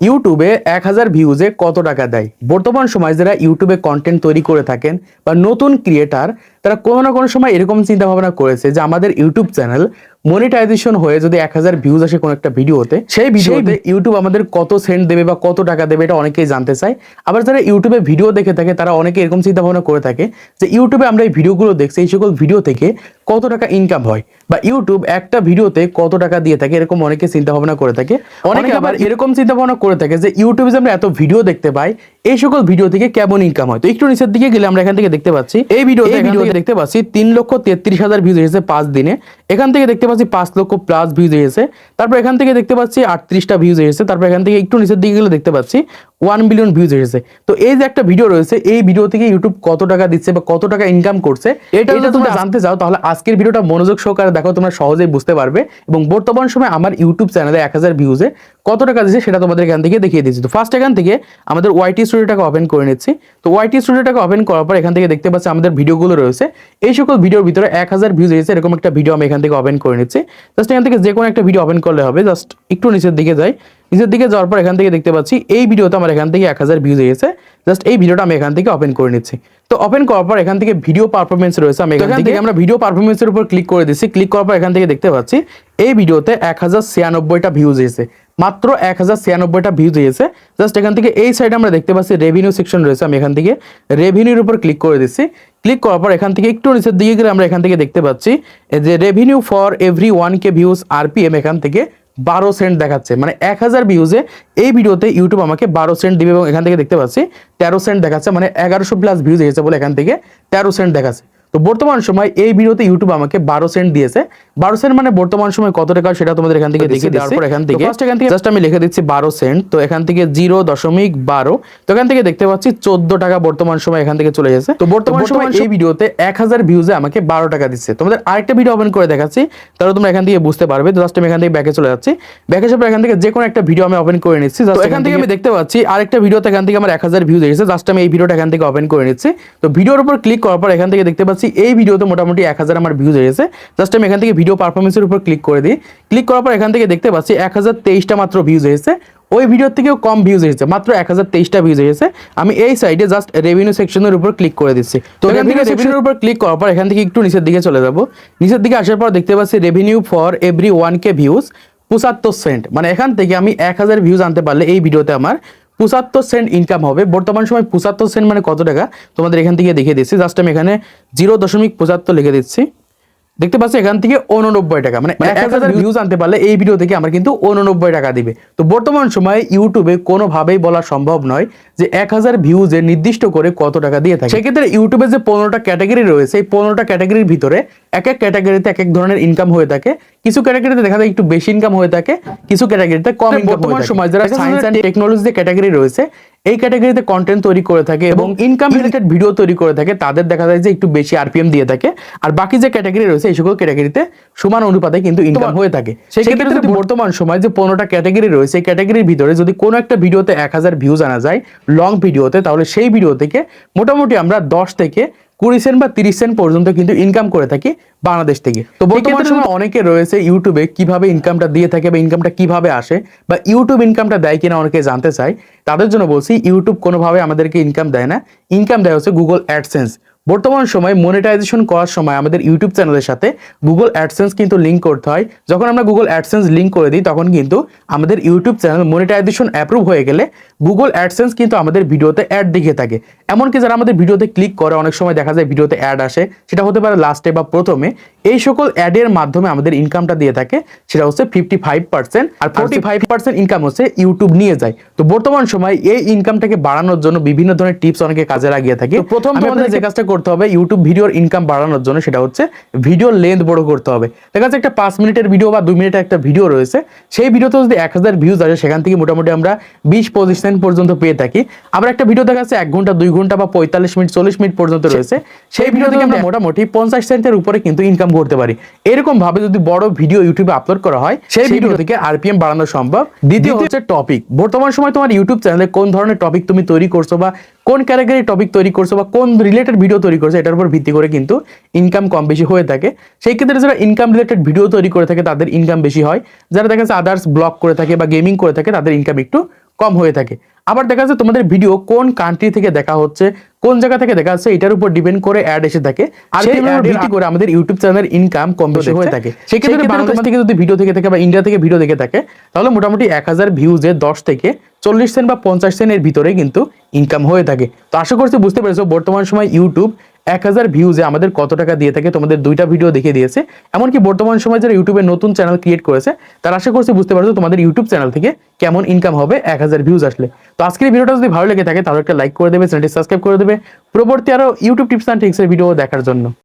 ইউটিউবে এক হাজার ভিউজে কত টাকা দেয়? বর্তমান সময় যারা ইউটিউবে কন্টেন্ট তৈরি করে থাকেন বা নতুন ক্রিয়েটার তারা কোনো না কোনো সময় এরকম চিন্তা ভাবনা করেছে যে আমাদের ইউটিউব চ্যানেল মনিটাইজেশন হয়ে যদি এক হাজার ভিউজ আসে কোনো একটা ভিডিওতে সেই ভিডিওতে ইউটিউব আমাদের কত সেন্ট দেবে বা কত টাকা দেবে এটা অনেকেই জানতে চায়। আবার যারা ইউটিউবে ভিডিও দেখে থাকে তারা অনেকে এরকম চিন্তা ভাবনা করে থাকে যে ইউটিউবে আমরা এই ভিডিওগুলো দেখছি এই সকল ভিডিও থেকে কত টাকা ইনকাম হয় বা ইউটিউব একটা ভিডিওতে কত টাকা দিয়ে থাকে এরকম অনেকে চিন্তা ভাবনা করে থাকে। অনেকে আবার এরকম চিন্তা ভাবনা করে থাকে যে ইউটিউবে যে আমরা এত ভিডিও দেখতে পাই এই সকল ভিডিও থেকে কেমন ইনকাম হয়? তো একটু নিচের দিকে গেলে আমরা এখান থেকে দেখতে পাচ্ছি। এই ভিডিও ভিডিওতে দেখতে পাচ্ছি তিন লক্ষ তেত্রিশ হাজার ভিউজ এসেছে পাঁচ দিনে। এখান থেকে দেখতে পাচ্ছি পাঁচ লক্ষ প্লাস ভিউজ এসেছে। তারপর এখান থেকে দেখতে পাচ্ছি আটত্রিশটা ভিউজ এসেছে। তারপর এখান থেকে একটু নিচের দিকে গেলে দেখতে পাচ্ছি ওয়ান বিলিয়ন ভিউজ এসেছে। তো এই যে একটা ভিডিও রয়েছে এই ভিডিও থেকে ইউটিউব কত টাকা দিচ্ছে বা কত টাকা ইনকাম করছে এটা যদি তোমরা জানতে চাও তাহলে আজকের ভিডিওটা মনোযোগ সহকারে দেখো তোমরা সহজেই বুঝতে পারবে। এবং বর্তমান সময় আমার ইউটিউব চ্যানেলে এক হাজার ভিউজে কত টাকা দিচ্ছে সেটা তোমাদের এখান থেকে দেখিয়ে দিচ্ছি তো ফার্স্ট এখান থেকে আমাদের ওয়াইটি স্টুডিওটাকে ওপেন করে নিচ্ছি। তো ওয়াইটি স্টুডিওটাকে ওপেন করার পর এখান থেকে দেখতে পাচ্ছি আমাদের ভিডিওগুলো রয়েছে। এই সকল ভিডিওর ভিতরে এক হাজার ভিউজ এসেছে এরকম একটা ভিডিও আমি এখান থেকে ওপেন করে নিচ্ছি। জাস্ট এখান থেকে যে কোনো একটা ভিডিও ওপেন করলে হবে। জাস্ট একটু নিচের দিকে যাই। নিচের দিকে যাওয়ার পর এখান থেকে দেখতে পাচ্ছি এই ভিডিওতে আমার এখান থেকে এক হাজার ভিউজ এসেছে। জাস্ট এই ভিডিওটা আমি এখান থেকে ওপেন করে নিচ্ছি। তো ওপেন করার পর এখান থেকে ভিডিও পারফরমেন্স রয়েছে আমি এখান থেকে আমরা ভিডিও পারফরমেন্সের উপর ক্লিক করে দিচ্ছি। ক্লিক করার পর এখান থেকে দেখতে পাচ্ছি এই ভিডিওতে এক হাজার ছিয়ানব্বইটা ভিউজ এসেছে। মাত্র এক হাজার ছিয়ানব্বইটা ভিউজ এসেছে। জাস্ট এখান থেকে এই সাইডে আমরা দেখতে পাচ্ছি রেভিনিউ সেকশন রয়েছে আমি এখান থেকে। রেভিনিউর উপর ক্লিক করে দিচ্ছি। ক্লিক করার পর এখান থেকে একটু নিচের দিকে গেলে আমরা এখান থেকে দেখতে পাচ্ছি যে revenue for every one K views RPM এখান থেকে বারো সেন্ট দেখাচ্ছে। মানে এক হাজার ভিউজে এই ভিডিওতে ইউটিউব আমাকে বারো সেন্ট দিবে এবং এখান থেকে দেখতে পাচ্ছি, তেরো সেন্ট দেখাচ্ছে মানে এগারোশো প্লাস ভিউজ এসেছে বলে এখান থেকে তেরো সেন্ট দেখাচ্ছে। বর্তমান সময় এই ভিডিওতে ইউটিউব আমাকে বারো সেন্ট দিয়েছে বারো সেন্ট মানে বর্তমান সময় কত টাকা সেটা তোমাদের এখান থেকে দেখে দেওয়ার পর এখান থেকে ফার্স্ট এখান থেকে জাস্ট আমি লিখে দিচ্ছি বারো সেন্ট তো এখান থেকে জিরো দশমিক বারো তো এখান থেকে দেখতে পাচ্ছি চোদ্দ টাকা বর্তমান সময় এখান থেকে চলে গেছে তো বর্তমান সময় এই ভিডিওতে এক হাজার ভিউজে আমাকে বারো টাকা দিচ্ছে তোমাদের আরেকটা ভিডিও ওপেন করে দেখাচ্ছি তাহলে তোমরা এখান থেকে বুঝতে পারবে তো জাস্ট আমি এখান থেকে ব্যাকে চলে যাচ্ছি ব্যাকে পর এখান থেকে যে কোনো একটা ভিডিও আমি ওপেন করে নিচ্ছি জাস্ট এখান থেকে আমি দেখতে পাচ্ছি আরেকটা ভিডিওতে এখান থেকে আমার এক হাজার ভিউজ এসেছে জাস্ট আমি এই ভিডিওটা এখান থেকে ওপেন করে নিচ্ছি তো ভিডিওর উপর ক্লিক করার পর এখান থেকে দেখতে পাচ্ছি এই ভিডিওতে মোটামুটি এক হাজার আমার ভিউজ এসেছে জাস্ট আমি এখান থেকে ভিডিও পারফরমেন্সের উপর ক্লিক করে দিই। ক্লিক করার পর এখান থেকে দেখতে পাচ্ছি এক হাজার তেইশটা মাত্র ভিউজ এসেছে ওই ভিডিওর থেকেও কম ভিউজ এসেছে মাত্র এক হাজার তেইশটা ভিউজ এসেছে আমি এই সাইডে জাস্ট রেভিনিউ সেকশনের উপর ক্লিক করে দিচ্ছি। তো এখান থেকে সেকশনের উপর ক্লিক করার পর এখান থেকে একটু নিচের দিকে চলে যাব। নিচের দিকে আসার পর দেখতে পাচ্ছি revenue for every one K views পঁচাত্তর সেন্ট মানে এখান থেকে আমি এক হাজার ভিউজ আনতে পারলে এই ভিডিওতে আমার পঁচাত্তর সেন্ট ইনকাম হবে। বর্তমান সময় পঁচাত্তর সেন্ট মানে কত টাকা? তোমাদের এখান থেকে দেখিয়ে দিচ্ছি। জাস্ট আমি এখানে জিরো দশমিক পঁচাত্তর লিখে দিচ্ছি। দেখতে পাচ্ছি এখান থেকে উননব্বই টাকা। মানে এক হাজার ভিউজ আনতে পারলে এই ভিডিও থেকে আমার কিন্তু উননব্বই টাকা দিবে। তো বর্তমান সময়ে ইউটিউবে কোনোভাবেই বলা সম্ভব নয় যে এক হাজার ভিউজে নির্দিষ্ট করে কত টাকা দিয়ে থাকে। সেক্ষেত্রে ইউটিউবে যে পনেরোটা ক্যাটাগরি রয়েছে এই পনেরোটা ক্যাটাগরির ভিতরে এক এক ক্যাটাগরিতে এক এক ধরনের ইনকাম হয়ে থাকে। কিছু ক্যাটাগরিতে দেখা যায় একটু বেশি ইনকাম হয়ে থাকে কিছু ক্যাটাগরিতে কম বর্তমান সময় যারা সায়েন্স অ্যান্ড টেকনোলজি যে ক্যাটাগরি রয়েছে এই ক্যাটাগরিতে কন্টেন্ট তৈরি করে থাকে এবং ইনকাম রিলেটেড ভিডিও তৈরি করে থাকে তাদের দেখা যায় যে একটু বেশি আরপিএম দিয়ে থাকে। আর বাকি যে ক্যাটাগরি রয়েছে এই সকল ক্যাটাগরিতে সমান অনুপাতে কিন্তু ইনকাম হয়ে থাকে। সেই ক্ষেত্রে যদি বর্তমান সময় যে পনেরোটা ক্যাটাগরি রয়েছে এই ক্যাটাগরির ভিতরে যদি কোনো একটা ভিডিওতে এক হাজার ভিউজ আনা যায় লং ভিডিওতে তাহলে সেই ভিডিও থেকে মোটামুটি আমরা দশ থেকে কুড়ি সেন্ট বা তিরিশ সেন্ট পর্যন্ত কিন্তু ইনকাম করে থাকি বাংলাদেশ থেকে। তো বর্তমান সময় অনেকে রয়েছে ইউটিউবে কীভাবে ইনকামটা দিয়ে থাকে বা ইনকামটা কীভাবে আসে বা ইউটিউব ইনকামটা দেয় কিনা অনেকে জানতে চায় তাদের জন্য বলছি ইউটিউব কোনোভাবে আমাদেরকে ইনকাম দেয় না। ইনকাম দেয় হচ্ছে গুগল অ্যাডসেন্স বর্তমান সময় মনিটাইজেশন করার সময় আমাদের ইউটিউব চ্যানেলের সাথে গুগল অ্যাডসেন্স কিন্তু লিঙ্ক করতে হয়। যখন আমরা গুগল অ্যাডসেন্স লিঙ্ক করে দিই তখন কিন্তু আমাদের ইউটিউব চ্যানেল মনিটাইজেশন অ্যাপ্রুভ হয়ে গেলে গুগল অ্যাডসেন্স কিন্তু আমাদের ভিডিওতে অ্যাড দেখিয়ে থাকে। এমনকি যারা আমাদের ভিডিওতে ক্লিক করে অনেক সময় দেখা যায় ভিডিওতে অ্যাড আসে সেটা হতে পারে লাস্টে বা প্রথমে। এই সকল অ্যাডের মাধ্যমে আমাদের ইনকামটা দিয়ে থাকে সেটা হচ্ছে ফিফটি ফাইভ পার্সেন্ট আর ফোর্টি ফাইভ পার্সেন্ট ইনকাম হচ্ছে ইউটিউব নিয়ে যায়। তো বর্তমান সময় এই ইনকামটাকে বাড়ানোর জন্য বিভিন্ন ধরনের টিপস অনেকে কাজে লাগিয়ে থাকে। প্রথম আমাদের যে কাজটা করতে হবে ইউটিউব ভিডিওর ইনকাম বাড়ানোর জন্য সেটা হচ্ছে ভিডিওর লেন্থ বড় করতে হবে। দেখা যাচ্ছে একটা পাঁচ মিনিটের ভিডিও বা দুই মিনিটের একটা ভিডিও রয়েছে সেই ভিডিওতে যদি এক হাজার ভিউজ আসে সেখান থেকে মোটামুটি আমরা বিশ পঁচিশ সেন্ট পর্যন্ত পেয়ে থাকি। আবার একটা ভিডিও দেখা যাচ্ছে এক ঘণ্টা দুই ঘণ্টা বা পঁয়তাল্লিশ মিনিট চল্লিশ মিনিট পর্যন্ত রয়েছে সেই ভিডিও থেকে আমরা মোটামুটি পঞ্চাশ সেন্টের উপরে কিন্তু ইনকাম করতে পারি। এরকম ভাবে যদি বড় ভিডিও ইউটিউবে আপলোড করা হয় সেই ভিডিও থেকে আরপিএম বাড়ানো সম্ভব। দ্বিতীয় হচ্ছে টপিক বর্তমান সময় তোমার ইউটিউব চ্যানেলে কোন ধরনের টপিক তুমি তৈরি করছ বা কোন ক্যাটাগরি টপিক তৈরি করছ বা কোন রিলেটেড ভিডিও তৈরি করছ, এটার উপর ভিত্তি করে কিন্তু ইনকাম কম বেশি হয়ে থাকে। সেই ক্ষেত্রে যারা ইনকাম রিলেটেড ভিডিও তৈরি করে থাকে, তাদের ইনকাম বেশি হয়। যারা দেখা যাচ্ছে আদার্স ব্লগ করে থাকে বা গেমিং করে থাকে, তাদের ইনকাম একটু কম হয়ে থাকে। আবার দেখা যাচ্ছে তোমাদের ভিডিও কোন কান্ট্রি থেকে দেখা হচ্ছে কোন জায়গা থেকে দেখা যাচ্ছে এটার উপর ডিপেন্ড করে অ্যাড এসে থাকে। আর ভিত্তি করে আমাদের ইউটিউব চ্যানেলের ইনকাম কম বেশি হয়ে থাকে। সেক্ষেত্রে বাংলাদেশ থেকে যদি ভিডিও থেকে থাকে বা ইন্ডিয়া থেকে ভিডিও দেখে থাকে তাহলে মোটামুটি এক হাজার ভিউজে দশ থেকে চল্লিশ সেন্ট বা পঞ্চাশ সেন্টের ভিতরে কিন্তু ইনকাম হয়ে থাকে। তো আশা করছি বুঝতে পেরেছ বর্তমান সময় ইউটিউব এক হাজার ভিউজে আমাদের কত টাকা দিয়ে থাকে তোমাদের দুইটা ভিডিও দেখে দিয়েছে। এমনকি বর্তমান সময় যারা ইউটিউবে নতুন চ্যানেল ক্রিয়েট করেছে, তার আশা করছি বুঝতে পারছ তোমাদের ইউটিউব চ্যানেল থেকে কেমন ইনকাম হবে এক হাজার ভিউজ আসলে। তো আজকের ভিডিওটা যদি ভালো লেগে থাকে, তাহলে একটা লাইক করে দেবে চ্যানেলটি সাবস্ক্রাইব করে দেবে। পরবর্তী আরও ইউটিউব টিপস অ্যান্ড ট্রিক্সের ভিডিও দেখার জন্য।